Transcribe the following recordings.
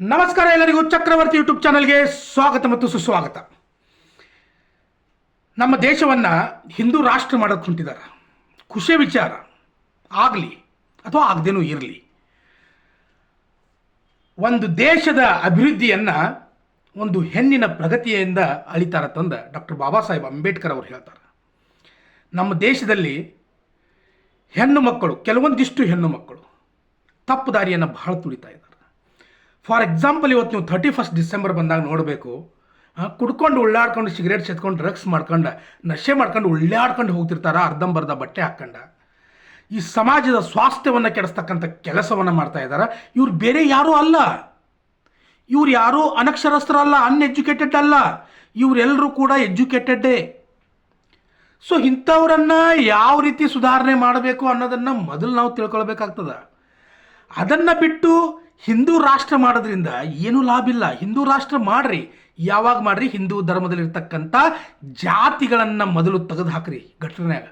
ನಮಸ್ಕಾರ ಎಲ್ಲರಿಗೂ ಚಕ್ರವರ್ತಿ ಯೂಟ್ಯೂಬ್ ಚಾನಲ್ಗೆ ಸ್ವಾಗತ ಮತ್ತು ಸುಸ್ವಾಗತ. ನಮ್ಮ ದೇಶವನ್ನು ಹಿಂದೂ ರಾಷ್ಟ್ರ ಮಾಡೋಕ್ಕೆ ಹೊಂಟಿದ್ದಾರೆ ಖುಷಿ ವಿಚಾರ ಆಗಲಿ ಅಥವಾ ಆಗದೇನೂ ಇರಲಿ. ಒಂದು ದೇಶದ ಅಭಿವೃದ್ಧಿಯನ್ನು ಒಂದು ಹೆಣ್ಣಿನ ಪ್ರಗತಿಯಿಂದ ಅಳಿತಾರ ತಂದ ಡಾಕ್ಟರ್ ಬಾಬಾ ಸಾಹೇಬ್ ಅಂಬೇಡ್ಕರ್ ಅವರು ಹೇಳ್ತಾರೆ. ನಮ್ಮ ದೇಶದಲ್ಲಿ ಹೆಣ್ಣು ಮಕ್ಕಳು, ಕೆಲವೊಂದಿಷ್ಟು ಹೆಣ್ಣು ಮಕ್ಕಳು ತಪ್ಪು ದಾರಿಯನ್ನು ಬಹಳ ತುಳಿತಾ ಇದ್ದಾರೆ. ಫಾರ್ ಎಕ್ಸಾಂಪಲ್ ಇವತ್ತು ನೀವು ಥರ್ಟಿ ಫಸ್ಟ್ ಡಿಸೆಂಬರ್ ಬಂದಾಗ ನೋಡಬೇಕು ಕುಡ್ಕೊಂಡು ಉಳ್ಳಾಡ್ಕೊಂಡು ಸಿಗರೇಟ್ ಸೇತ್ಕೊಂಡು ಡ್ರಗ್ಸ್ ಮಾಡ್ಕೊಂಡು, ನಶೆ ಮಾಡ್ಕೊಂಡು ಉಳ್ಳಾಡ್ಕೊಂಡು ಹೋಗ್ತಿರ್ತಾರ, ಅರ್ಧಂಬರ್ಧ ಬಟ್ಟೆ ಹಾಕ್ಕೊಂಡ. ಈ ಸಮಾಜದ ಸ್ವಾಸ್ಥ್ಯವನ್ನು ಕೆಡಿಸ್ತಕ್ಕಂಥ ಕೆಲಸವನ್ನು ಮಾಡ್ತಾ ಇದ್ದಾರೆ ಇವ್ರು ಬೇರೆ ಯಾರೂ ಅಲ್ಲ. ಇವ್ರು ಯಾರೂ ಅನಕ್ಷರಸ್ಥರಲ್ಲ ಅನ್ಎಜುಕೇಟೆಡ್ ಅಲ್ಲ. ಇವರೆಲ್ಲರೂ ಕೂಡ ಎಜುಕೇಟೆಡ್ಡೇ ಸೊ ಇಂಥವ್ರನ್ನ ಯಾವ ರೀತಿ ಸುಧಾರಣೆ ಮಾಡಬೇಕು ಅನ್ನೋದನ್ನು ಮೊದಲು ನಾವು ತಿಳ್ಕೊಳ್ಬೇಕಾಗ್ತದ. ಅದನ್ನು ಬಿಟ್ಟು ಹಿಂದೂ ರಾಷ್ಟ್ರ ಮಾಡೋದ್ರಿಂದ ಏನೂ ಲಾಭ ಇಲ್ಲ. ಹಿಂದೂ ರಾಷ್ಟ್ರ ಮಾಡ್ರಿ. ಯಾವಾಗ ಮಾಡ್ರಿ? ಹಿಂದೂ ಧರ್ಮದಲ್ಲಿರ್ತಕ್ಕಂಥ ಜಾತಿಗಳನ್ನು ಮೊದಲು ತೆಗೆದು ಹಾಕ್ರಿ ಘಟನೆಯಾಗ.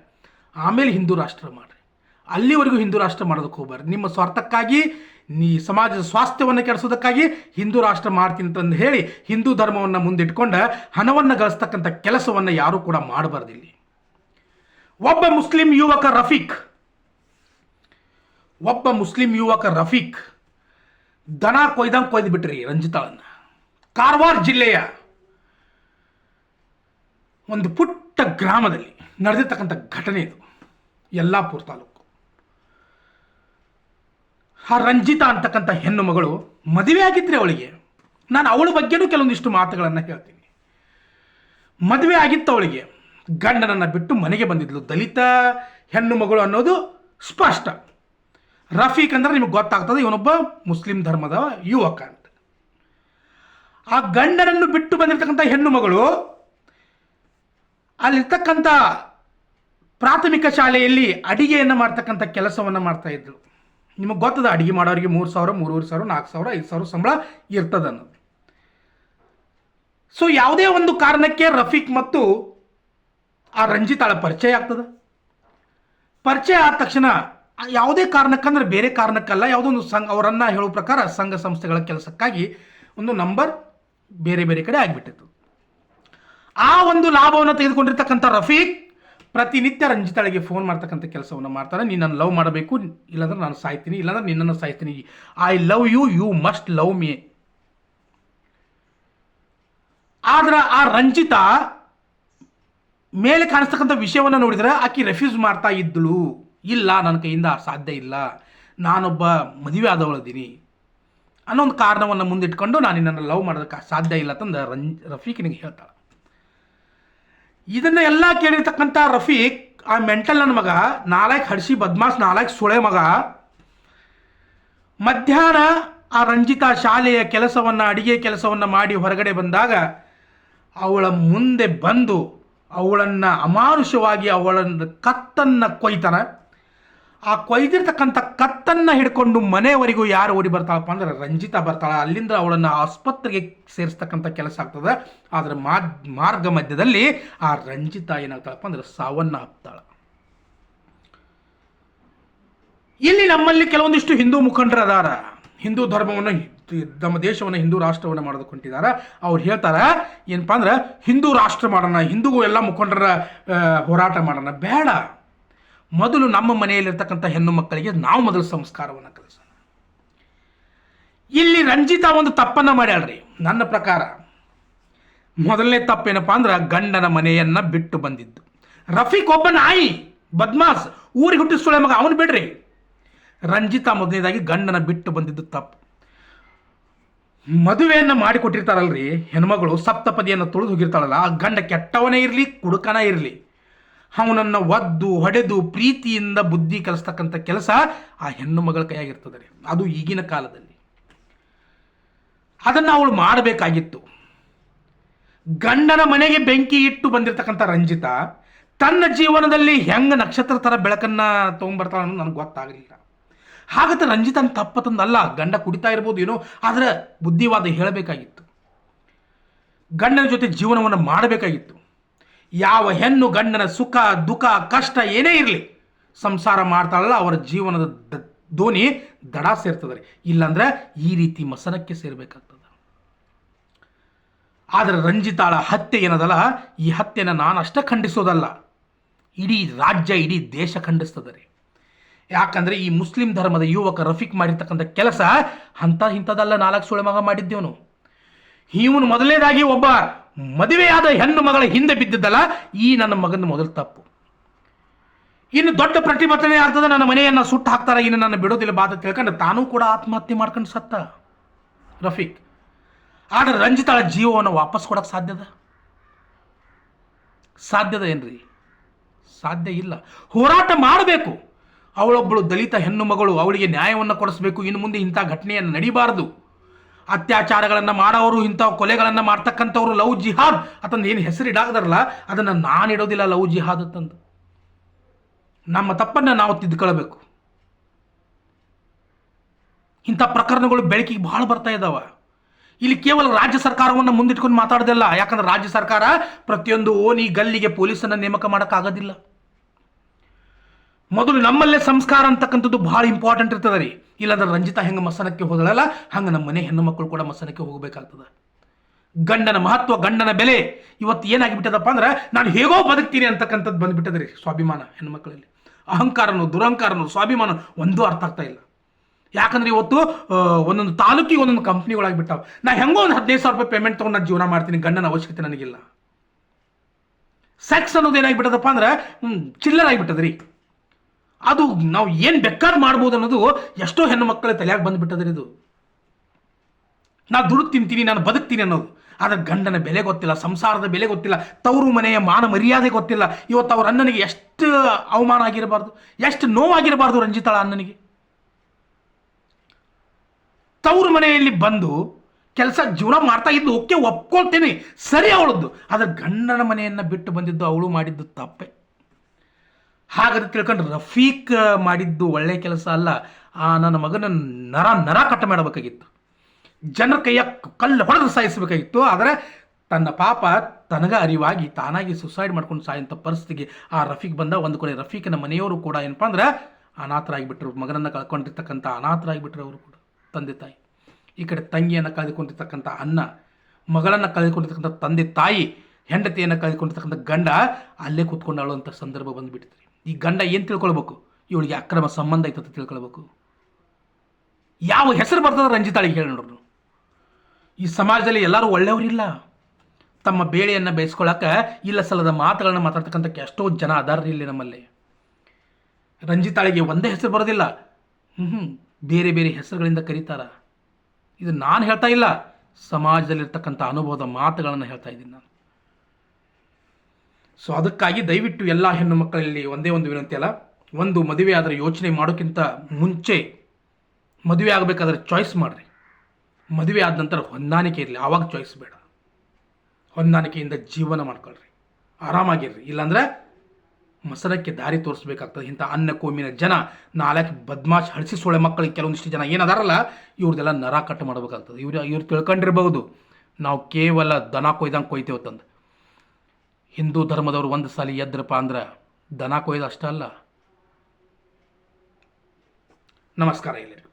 ಆಮೇಲೆ ಹಿಂದೂ ರಾಷ್ಟ್ರ ಮಾಡ್ರಿ. ಅಲ್ಲಿವರೆಗೂ ಹಿಂದೂ ರಾಷ್ಟ್ರ ಮಾಡೋದಕ್ಕೆ ಹೋಗ್ಬಾರ್ದು. ನಿಮ್ಮ ಸ್ವಾರ್ಥಕ್ಕಾಗಿ, ನೀ ಸಮಾಜದ ಸ್ವಾಸ್ಥ್ಯವನ್ನು ಕೆಡಿಸೋದಕ್ಕಾಗಿ ಹಿಂದೂ ರಾಷ್ಟ್ರ ಮಾಡ್ತೀನಿ ಅಂತಂದು ಹೇಳಿ ಹಿಂದೂ ಧರ್ಮವನ್ನು ಮುಂದಿಟ್ಕೊಂಡು ಹಣವನ್ನು ಗಳಿಸ್ತಕ್ಕಂಥ ಕೆಲಸವನ್ನು ಯಾರೂ ಕೂಡ ಮಾಡಬಾರ್ದಿಲ್ಲಿ ಒಬ್ಬ ಮುಸ್ಲಿಂ ಯುವಕ ರಫೀಕ್, ಒಬ್ಬ ಮುಸ್ಲಿಂ ಯುವಕ ರಫೀಕ್ ದನ ಕೊಯ್ದಂಗೆ ಕೊಯ್ದು ಬಿಟ್ರಿ ರಂಜಿತಾಳನ್ನ ಕಾರವಾರ ಜಿಲ್ಲೆಯ ಒಂದು ಪುಟ್ಟ ಗ್ರಾಮದಲ್ಲಿ ನಡೆದಿರ್ತಕ್ಕಂಥ ಘಟನೆ ಇದು, ಯಲ್ಲಾಪುರ ತಾಲೂಕು. ಆ ರಂಜಿತಾ ಅಂತಕ್ಕಂಥ ಹೆಣ್ಣು ಮಗಳು ಮದುವೆ ಆಗಿದ್ರೆ ಅವಳಿಗೆ. ನಾನು ಅವಳ ಬಗ್ಗೆನೂ ಕೆಲವೊಂದಿಷ್ಟು ಮಾತುಗಳನ್ನು ಹೇಳ್ತೀನಿ. ಮದುವೆ ಆಗಿತ್ತು ಅವಳಿಗೆ. ಗಂಡನನ್ನು ಬಿಟ್ಟು ಮನೆಗೆ ಬಂದಿದ್ಲು ದಲಿತ, ಹೆಣ್ಣು ಮಗಳು ಅನ್ನೋದು ಸ್ಪಷ್ಟ. ರಫೀಕ್ ಅಂದ್ರೆ ನಿಮಗೆ ಗೊತ್ತಾಗ್ತದೆ, ಇವನೊಬ್ಬ ಮುಸ್ಲಿಂ ಧರ್ಮದ ಯುವಕ ಅಂತ. ಆ ಗಂಡನನ್ನು ಬಿಟ್ಟು ಬಂದಿರತಕ್ಕಂಥ ಹೆಣ್ಣು ಮಗಳು, ಅಲ್ಲಿರ್ತಕ್ಕಂಥ ಪ್ರಾಥಮಿಕ ಶಾಲೆಯಲ್ಲಿ ಅಡಿಗೆಯನ್ನು ಮಾಡ್ತಕ್ಕಂಥ ಕೆಲಸವನ್ನು ಮಾಡ್ತಾ ಇದ್ರು ನಿಮಗೆ ಗೊತ್ತದ, ಅಡಿಗೆ ಮಾಡೋರಿಗೆ ಮೂರು ಸಾವಿರ, ಮೂರುವರೆ ಸಾವಿರ, ನಾಲ್ಕು ಸಾವಿರ, ಐದು ಸಾವಿರ ಸಂಬಳ ಇರ್ತದೆ ಅನ್ನೋದು ಸೊ ಯಾವುದೇ ಒಂದು ಕಾರಣಕ್ಕೆ ರಫೀಕ್ ಮತ್ತು ಆ ರಂಜಿತಾಳ ಪರಿಚಯ ಆಗ್ತದೆ. ಪರಿಚಯ ಆದ ತಕ್ಷಣ ಯಾವುದೇ ಕಾರಣಕ್ಕಂದ್ರೆ ಬೇರೆ ಕಾರಣಕ್ಕಲ್ಲ ಯಾವುದೋ ಒಂದು ಸಂಘ, ಅವರನ್ನು ಹೇಳೋ ಪ್ರಕಾರ ಸಂಘ ಸಂಸ್ಥೆಗಳ ಕೆಲಸಕ್ಕಾಗಿ ಒಂದು ನಂಬರ್ ಬೇರೆ ಬೇರೆ ಕಡೆ ಆಗಿಬಿಟ್ಟಿತ್ತು. ಆ ಒಂದು ಲಾಭವನ್ನು ತೆಗೆದುಕೊಂಡಿರ್ತಕ್ಕಂಥ ರಫೀಕ್ ಪ್ರತಿನಿತ್ಯ ರಂಜಿತಾಳಿಗೆ ಫೋನ್ ಮಾಡ್ತಕ್ಕಂಥ ಕೆಲಸವನ್ನು ಮಾಡ್ತಾರೆ. ನಿನ್ನನ್ನು ಲವ್ ಮಾಡಬೇಕು, ಇಲ್ಲಾಂದ್ರೆ ನಾನು ಸಾಯ್ತೀನಿ, ಇಲ್ಲಾಂದ್ರೆ ನಿನ್ನನ್ನು ಸಾಯ್ತೀನಿ. I love you you must love me ಆದ್ರೆ ಆ ರಂಜಿತಾ ಮೇಲೆ ಕಾಣಿಸ್ತಕ್ಕಂಥ ವಿಷಯವನ್ನು ನೋಡಿದರೆ ಆಕೆ ರೆಫ್ಯೂಸ್ ಮಾಡ್ತಾ ಇದ್ದಳು ಇಲ್ಲ, ನನ್ನ ಕೈಯಿಂದ ಸಾಧ್ಯ ಇಲ್ಲ. ನಾನೊಬ್ಬ ಮದುವೆ ಆದವಳದೀನಿ. ಅನ್ನೋ ಒಂದು ಕಾರಣವನ್ನು ಮುಂದಿಟ್ಕೊಂಡು ನಾನು ನಿನ್ನನ್ನು ಲವ್ ಮಾಡೋದಕ್ಕೆ ಸಾಧ್ಯ ಇಲ್ಲ ಅಂತಂದ ರಂಜ್ ರಫೀಕ್ ನಿನಗೆ ಹೇಳ್ತಾಳೆ. ಇದನ್ನು ಎಲ್ಲ ಕೇಳಿರ್ತಕ್ಕಂಥ ರಫೀಕ್, ಆ ಮೆಂಟಲ್ ನನ್ನ ಮಗ, ನಾಲ್ಕು ಹಡ್ಸಿ ಬದ್ಮಾಸ್, ನಾಲ್ಕು ಸುಳೆ ಮಗ, ಮಧ್ಯಾಹ್ನ ಆ ರಂಜಿತಾ ಶಾಲೆಯ ಕೆಲಸವನ್ನು, ಅಡಿಗೆ ಕೆಲಸವನ್ನು ಮಾಡಿ ಹೊರಗಡೆ ಬಂದಾಗ ಅವಳ ಮುಂದೆ ಬಂದು ಅವಳನ್ನು ಅಮಾನುಷವಾಗಿ ಅವಳನ್ನು ಕತ್ತನ್ನು ಕೊಯ್ತಾನೆ. ಆ ಕೊಯ್ದಿರ್ತಕ್ಕಂಥ ಕತ್ತನ್ನು ಹಿಡ್ಕೊಂಡು ಮನೆಯವರೆಗೂ ಯಾರು ಓಡಿ ಬರ್ತಾಳಪ್ಪ ಅಂದ್ರೆ ರಂಜಿತಾ ಬರ್ತಾಳ. ಅಲ್ಲಿಂದ ಅವಳನ್ನು ಆಸ್ಪತ್ರೆಗೆ ಸೇರಿಸ್ತಕ್ಕಂಥ ಕೆಲಸ ಆಗ್ತದೆ. ಆದರೆ ಮಾರ್ಗ ಮಧ್ಯದಲ್ಲಿ ಆ ರಂಜಿತಾ ಏನಾಗ್ತಾಳಪ್ಪ ಅಂದ್ರೆ ಸಾವನ್ನ ಹಾಕ್ತಾಳ. ಇಲ್ಲಿ ನಮ್ಮಲ್ಲಿ ಕೆಲವೊಂದಿಷ್ಟು ಹಿಂದೂ ಮುಖಂಡರು ಅದಾರ. ಹಿಂದೂ ಧರ್ಮವನ್ನು ನಮ್ಮ ದೇಶವನ್ನು ಹಿಂದೂ ರಾಷ್ಟ್ರವನ್ನು ಮಾಡೋದಕ್ಕೆ ಹೊಂಟಿದಾರ ಅವ್ರು ಹೇಳ್ತಾರ, ಏನಪ್ಪ ಅಂದ್ರೆ ಹಿಂದೂ ರಾಷ್ಟ್ರ ಮಾಡೋಣ ಹಿಂದೂ ಎಲ್ಲ ಮುಖಂಡರ ಹೋರಾಟ ಮಾಡೋಣ. ಬೇಡ. ಮೊದಲು ನಮ್ಮ ಮನೆಯಲ್ಲಿರ್ತಕ್ಕಂಥ ಹೆಣ್ಣು ಮಕ್ಕಳಿಗೆ ನಾವು ಮೊದಲು ಸಂಸ್ಕಾರವನ್ನು ಕಲಿಸೋಣ. ಇಲ್ಲಿ ರಂಜಿತಾ ಒಂದು ತಪ್ಪನ್ನು ಮಾಡ್ಯಾಳ್ರಿ. ನನ್ನ ಪ್ರಕಾರ ಮೊದಲನೇ ತಪ್ಪೇನಪ್ಪ ಅಂದ್ರೆ ಗಂಡನ ಮನೆಯನ್ನ ಬಿಟ್ಟು ಬಂದಿದ್ದು. ರಫೀಕ್ ಒಬ್ಬ ನಾಯಿ, ಬದ್ಮಾಸ್, ಊರಿಗೆ ಹುಟ್ಟಿಸ್ಕೊಳ್ಳೆ ಮಗ, ಅವನು ಬಿಡ್ರಿ. ರಂಜಿತಾ ಮೊದಲನೇದಾಗಿ ಗಂಡನ ಬಿಟ್ಟು ಬಂದಿದ್ದು ತಪ್ಪು. ಮದುವೆಯನ್ನು ಮಾಡಿಕೊಟ್ಟಿರ್ತಾರಲ್ರಿ ಹೆಣ್ಮಗಳು, ಸಪ್ತಪದಿಯನ್ನು ತುಳಿದು ಹೋಗಿರ್ತಾಳಲ್ಲ, ಆ ಗಂಡ ಕೆಟ್ಟವನೇ ಇರಲಿ, ಕುಡುಕನ ಇರಲಿ. ಅವನನ್ನು ಒದ್ದು, ಹೊಡೆದು, ಪ್ರೀತಿಯಿಂದ ಬುದ್ಧಿ ಕಲಿಸ್ತಕ್ಕಂಥ ಕೆಲಸ ಆ ಹೆಣ್ಣು ಮಗಳ ಕೈಯಾಗಿರ್ತದೆ ರೀ. ಅದು ಈಗಿನ ಕಾಲದಲ್ಲಿ. ಅದನ್ನು ಅವಳು ಮಾಡಬೇಕಾಗಿತ್ತು. ಗಂಡನ ಮನೆಗೆ ಬೆಂಕಿ ಇಟ್ಟು ಬಂದಿರತಕ್ಕಂಥ ರಂಜಿತ ತನ್ನ ಜೀವನದಲ್ಲಿ ಹೆಂಗ ನಕ್ಷತ್ರ ಥರ ಬೆಳಕನ್ನು ತೊಗೊಂಬರ್ತಾಳೆ ಅನ್ನೋದು ನನಗೆ ಗೊತ್ತಾಗಲಿಲ್ಲ. ಹಾಗಂತ ರಂಜಿತನ ತಪ್ಪತಂದಲ್ಲ ಗಂಡ ಕುಡಿತಾ ಇರ್ಬೋದು ಏನೋ, ಆದರೆ ಬುದ್ಧಿವಾದ ಹೇಳಬೇಕಾಗಿತ್ತು. ಗಂಡನ ಜೊತೆ ಜೀವನವನ್ನು ಮಾಡಬೇಕಾಗಿತ್ತು. ಯಾವ ಹೆಣ್ಣು ಗಂಡನ ಸುಖ, ದುಃಖ, ಕಷ್ಟ ಏನೇ ಇರಲಿ, ಸಂಸಾರ ಮಾಡ್ತಾಳಲ್ಲ, ಅವರ ಜೀವನದ ದೋಣಿ ದಡ ಸೇರ್ತದೆ. ಇಲ್ಲಾಂದ್ರೆ ಈ ರೀತಿ ಮಸನಕ್ಕೆ ಸೇರ್ಬೇಕಾಗ್ತದೆ. ಆದರೆ ರಂಜಿತಾಳ ಹತ್ಯೆ ಏನದಲ್ಲ, ಈ ಹತ್ಯೆನ ನಾನು ಅಷ್ಟೇ ಖಂಡಿಸೋದಲ್ಲ. ಇಡೀ ರಾಜ್ಯ, ಇಡೀ ದೇಶ ಖಂಡಿಸ್ತದೆ ರೀ. ಯಾಕಂದ್ರೆ ಈ ಮುಸ್ಲಿಂ ಧರ್ಮದ ಯುವಕ ರಫೀಕ್ ಮಾಡಿರ್ತಕ್ಕಂಥ ಕೆಲಸ ಅಂಥ ಇಂಥದ್ದಲ್ಲ ನಾಲ್ಕು ಸುಳೆ ಮಗ ಮಾಡಿದ್ದೇವನು. ಇವನು ಮೊದಲನೇದಾಗಿ ಒಬ್ಬ ಮದುವೆಯಾದ ಹೆಣ್ಣು ಮಗಳ ಹಿಂದೆ ಬಿದ್ದಿದ್ದಲ್ಲ, ಈ ನನ್ನ ಮಗನ ಮೊದಲು ತಪ್ಪು. ಇನ್ನು ದೊಡ್ಡ ಪ್ರತಿಭಟನೆ ಆಗ್ತದೆ, ನನ್ನ ಮನೆಯನ್ನು ಸುಟ್ಟು ಹಾಕ್ತಾರೆ, ಇನ್ನು ನನ್ನ ಬಿಡೋದಿಲ್ಲ ಬಾದ ತಿಳ್ಕೊಂಡು ತಾನೂ ಕೂಡ ಆತ್ಮಹತ್ಯೆ ಮಾಡ್ಕೊಂಡು ಸತ್ತ. ರಫೀಕ್, ಆದ್ರೆ ರಂಜಿತಾಳ ಜೀವವನ್ನು ವಾಪಸ್ ಕೊಡಕ್ಕೆ ಸಾಧ್ಯದ ಸಾಧ್ಯದ ಏನ್ರಿ? ಸಾಧ್ಯ ಇಲ್ಲ. ಹೋರಾಟ ಮಾಡಬೇಕು. ಅವಳೊಬ್ಬಳು ದಲಿತ ಹೆಣ್ಣು ಮಗಳು ಅವಳಿಗೆ ನ್ಯಾಯವನ್ನು ಕೊಡಿಸ್ಬೇಕು. ಇನ್ನು ಮುಂದೆ ಇಂಥ ಘಟನೆಯನ್ನು ನಡಿಬಾರದು. ಅತ್ಯಾಚಾರಗಳನ್ನು ಮಾಡೋರು ಇಂಥ ಕೊಲೆಗಳನ್ನು ಮಾಡ್ತಕ್ಕಂಥವ್ರು ಲವ್ ಜಿಹಾದ್. ಅತಂದು ಏನು ಹೆಸರು ಇಡಾಗದಾರಲ್ಲ, ಅದನ್ನು ನಾನು ಇಡೋದಿಲ್ಲ ಲವ್ ಜಿಹಾದ್ ಅಂತಂದು. ನಮ್ಮ ತಪ್ಪನ್ನು ನಾವು ತಿದ್ಕೊಳ್ಬೇಕು. ಇಂಥ ಪ್ರಕರಣಗಳು ಬೆಳಕಿಗೆ ಭಾಳ ಬರ್ತಾ ಇದ್ದಾವೆ ಇಲ್ಲಿ ಕೇವಲ ರಾಜ್ಯ ಸರ್ಕಾರವನ್ನು ಮುಂದಿಟ್ಕೊಂಡು ಮಾತಾಡೋದಿಲ್ಲ ಯಾಕಂದ್ರೆ ರಾಜ್ಯ ಸರ್ಕಾರ ಪ್ರತಿಯೊಂದು ಓನಿ ಗಲ್ಲಿಗೆ ಪೊಲೀಸನ್ನು ನೇಮಕ ಮಾಡೋಕ್ಕಾಗೋದಿಲ್ಲ. ಮೊದಲು ನಮ್ಮಲ್ಲೇ ಸಂಸ್ಕಾರ ಅಂತಕ್ಕಂಥದ್ದು ಭಾಳ ಇಂಪಾರ್ಟೆಂಟ್ ಇರ್ತದೆ ರೀ. ಇಲ್ಲಾಂದ್ರೆ ರಂಜಿತಾ ಹೆಂಗೆ ಮಸನಕ್ಕೆ ಹೋದಳಲ್ಲ, ಹಂಗೆ ನಮ್ಮ ಮನೆ ಹೆಣ್ಣು ಮಕ್ಕಳು ಕೂಡ ಮಸನಕ್ಕೆ ಹೋಗಬೇಕಾಗ್ತದೆ. ಗಂಡನ ಮಹತ್ವ, ಗಂಡನ ಬೆಲೆ ಇವತ್ತು ಏನಾಗಿಬಿಟ್ಟದಪ್ಪ ಅಂದ್ರೆ ನಾನು ಹೇಗೋ ಬದುಕ್ತೀನಿ ಅಂತಕ್ಕಂಥದ್ದು ಬಂದ್ಬಿಟ್ಟದ್ರಿ ಸ್ವಾಭಿಮಾನ ಹೆಣ್ಮಕ್ಳಲ್ಲಿ ಅಹಂಕಾರನು, ದುರಹಂಕಾರನು, ಸ್ವಾಭಿಮಾನ ಒಂದೂ ಅರ್ಥ ಆಗ್ತಾ ಇಲ್ಲ. ಯಾಕಂದ್ರೆ ಇವತ್ತು ಒಂದೊಂದು ತಾಲೂಕಿಗೆ ಒಂದೊಂದು ಕಂಪ್ನಿಗಳಾಗ್ಬಿಟ್ಟಾವ. ನಾ ಹೆಂಗೋ ಒಂದು ಹದಿನೈದು ಸಾವಿರ ರೂಪಾಯಿ ಪೇಮೆಂಟ್ ತೊಗೊಂಡು ನಾನು ಜೀವನ ಮಾಡ್ತೀನಿ, ಗಂಡನ ಅವಶ್ಯಕತೆ ನನಗಿಲ್ಲ. ಸೆಕ್ಸ್ ಅನ್ನೋದು ಏನಾಗಿಬಿಟ್ಟದಪ್ಪ ಅಂದ್ರೆ ಚಿಲ್ಲರ್ ಆಗಿಬಿಟ್ಟದ ರೀ ಅದು ನಾವು ಏನು ಬೇಕಾದ್ರೂ ಮಾಡ್ಬೋದು ಅನ್ನೋದು ಎಷ್ಟೋ ಹೆಣ್ಣು ಮಕ್ಕಳ ತಲೆಯಾಗಿ ಬಂದ್ಬಿಟ್ಟದ್ರಿ ಇದು. ನಾನು ದುಡ್ಡು ತಿಂತೀನಿ, ನಾನು ಬದುಕ್ತೀನಿ ಅನ್ನೋದು. ಆದರೆ ಗಂಡನ ಬೆಲೆ ಗೊತ್ತಿಲ್ಲ, ಸಂಸಾರದ ಬೆಲೆ ಗೊತ್ತಿಲ್ಲ, ತವರು ಮನೆಯ ಮಾನ ಮರ್ಯಾದೆ ಗೊತ್ತಿಲ್ಲ. ಇವತ್ತು ಅವ್ರ ಅಣ್ಣನಿಗೆ ಎಷ್ಟು ಅವಮಾನ ಆಗಿರಬಾರ್ದು, ಎಷ್ಟು ನೋವಾಗಿರಬಾರ್ದು ರಂಜಿತಾಳ ಅಣ್ಣನಿಗೆ. ತವರು ಮನೆಯಲ್ಲಿ ಬಂದು ಕೆಲಸ ಜೀವನ ಮಾಡ್ತಾ ಇದ್ದು ಓಕೆ, ಒಪ್ಕೊಳ್ತೀನಿ, ಸರಿ ಅವಳದ್ದು. ಆದರೆ ಗಂಡನ ಮನೆಯನ್ನು ಬಿಟ್ಟು ಬಂದಿದ್ದು ಅವಳು ಮಾಡಿದ್ದು ತಪ್ಪೆ. ಹಾಗಾದ್ರೆ ತಿಳ್ಕೊಂಡು ರಫೀಕ್ ಮಾಡಿದ್ದು ಒಳ್ಳೆ ಕೆಲಸ ಅಲ್ಲ. ಆ, ನನ್ನ ಮಗನ ನರ ನರ ಕಟ್ಟ ಮಾಡಬೇಕಾಗಿತ್ತು. ಜನರ ಕೈಯ ಕಲ್ಲು ಹೊಡೆದು ಸಾಯಿಸಬೇಕಾಗಿತ್ತು. ಆದರೆ ತನ್ನ ಪಾಪ ತನಗ ಅರಿವಾಗಿ ತಾನಾಗಿ ಸುಸೈಡ್ ಮಾಡ್ಕೊಂಡು ಸಾಯಂಥ ಪರಿಸ್ಥಿತಿಗೆ ಆ ರಫೀಕ್ ಬಂದ. ಒಂದು ಕಡೆ ರಫೀಕನ ಮನೆಯವರು ಕೂಡ ಏನಪ್ಪ ಅಂದ್ರೆ ಅನಾಥರಾಗಿಬಿಟ್ರು. ಮಗನನ್ನು ಕಳ್ಕೊಂಡಿರ್ತಕ್ಕಂಥ ಅನಾಥರಾಗಿಬಿಟ್ರು ಅವರು ಕೂಡ, ತಂದೆ ತಾಯಿ. ಈ ಕಡೆ ತಂಗಿಯನ್ನು ಕಳೆದುಕೊಂಡಿರ್ತಕ್ಕಂಥ ಅನ್ನ ಮಗಳನ್ನು ಕಳೆದುಕೊಂಡಿರ್ತಕ್ಕಂಥ ತಂದೆ ತಾಯಿ, ಹೆಂಡತಿಯನ್ನು ಕಳೆದುಕೊಂಡಿರ್ತಕ್ಕಂಥ ಗಂಡ ಅಲ್ಲೇ ಕೂತ್ಕೊಂಡು ಆಳುವಂಥ ಸಂದರ್ಭ ಬಂದುಬಿಟ್ಟಿದ್ರಿ ಈ ಗಂಡ ಏನು ತಿಳ್ಕೊಳ್ಬೇಕು? ಇವಳಿಗೆ ಅಕ್ರಮ ಸಂಬಂಧ ಐತೆ ಅಂತ ತಿಳ್ಕೊಳ್ಬೇಕು. ಯಾವ ಹೆಸರು ಬರ್ತದೆ ರಂಜಿತಾಳಿಗೆ ಹೇಳಿ ನೋಡ್ರು. ಈ ಸಮಾಜದಲ್ಲಿ ಎಲ್ಲರೂ ಒಳ್ಳೆಯವರಿಲ್ಲ. ತಮ್ಮ ಬೇಳೆಯನ್ನು ಬೇಯಿಸ್ಕೊಳ್ಳೋಕೆ ಇಲ್ಲ ಸಲದ ಮಾತುಗಳನ್ನ ಮಾತಾಡ್ತಕ್ಕಂಥ ಎಷ್ಟೋ ಜನ ಅದಾರ್ರಿ ಇಲ್ಲಿ ನಮ್ಮಲ್ಲಿ. ರಂಜಿತಾಳಿಗೆ ಒಂದೇ ಹೆಸರು ಬರೋದಿಲ್ಲ. ಹ್ಞೂ ಬೇರೆ ಬೇರೆ ಹೆಸರುಗಳಿಂದ ಕರೀತಾರ. ಇದು ನಾನು ಹೇಳ್ತಾ ಇಲ್ಲ. ಸಮಾಜದಲ್ಲಿರ್ತಕ್ಕಂಥ ಅನುಭವದ ಮಾತುಗಳನ್ನು ಹೇಳ್ತಾ ಇದ್ದೀನಿ ನಾನು. ಸೊ ಅದಕ್ಕಾಗಿ ದಯವಿಟ್ಟು ಎಲ್ಲ ಹೆಣ್ಣು ಮಕ್ಕಳಲ್ಲಿ ಒಂದೇ ಒಂದು ವಿನಂತಿ ಅಲ್ಲ. ಒಂದು, ಮದುವೆ ಆದರೆ ಯೋಚನೆ ಮಾಡೋಕ್ಕಿಂತ ಮುಂಚೆ ಮದುವೆ ಆಗಬೇಕಾದ್ರೆ ಚಾಯ್ಸ್ ಮಾಡಿರಿ. ಮದುವೆ ಆದ ನಂತರ ಹೊಂದಾಣಿಕೆ ಇರಲಿ. ಆವಾಗ ಚಾಯ್ಸ್ ಬೇಡ. ಹೊಂದಾಣಿಕೆಯಿಂದ ಜೀವನ ಮಾಡ್ಕೊಳ್ರಿ. ಆರಾಮಾಗಿರ್ರಿ. ಇಲ್ಲಾಂದರೆ ಮಸರಕ್ಕೆ ದಾರಿ ತೋರಿಸ್ಬೇಕಾಗ್ತದೆ. ಇಂಥ ಅನ್ನ ಕೋಮಿನ ಜನ ನಾಲ್ಕು ಬದ್ಮಾಶ್ ಹಳಸಿ ಸೊಳೆ ಮಕ್ಕಳಿಗೆ ಕೆಲವೊಂದಿಷ್ಟು ಜನ ಏನದಾರಲ್ಲ, ಇವ್ರದೆಲ್ಲ ನರ ಕಟ್ ಮಾಡಬೇಕಾಗ್ತದೆ. ಇವ್ರು ಇವ್ರು ತಿಳ್ಕೊಂಡಿರ್ಬೋದು ನಾವು ಕೇವಲ ದನ ಕೊಯ್ದಂಗೆ ಕೊಯ್ತೇವೆ ತಂದು. ಹಿಂದೂ ಧರ್ಮದವರು ಒಂದು ಸಲ ಎದ್ರಪ್ಪ ಅಂದ್ರೆ ದನ ಕೊಯ್ದು ಅಷ್ಟೇ ಅಲ್ಲ. ನಮಸ್ಕಾರ ಇಲ್ಲಿ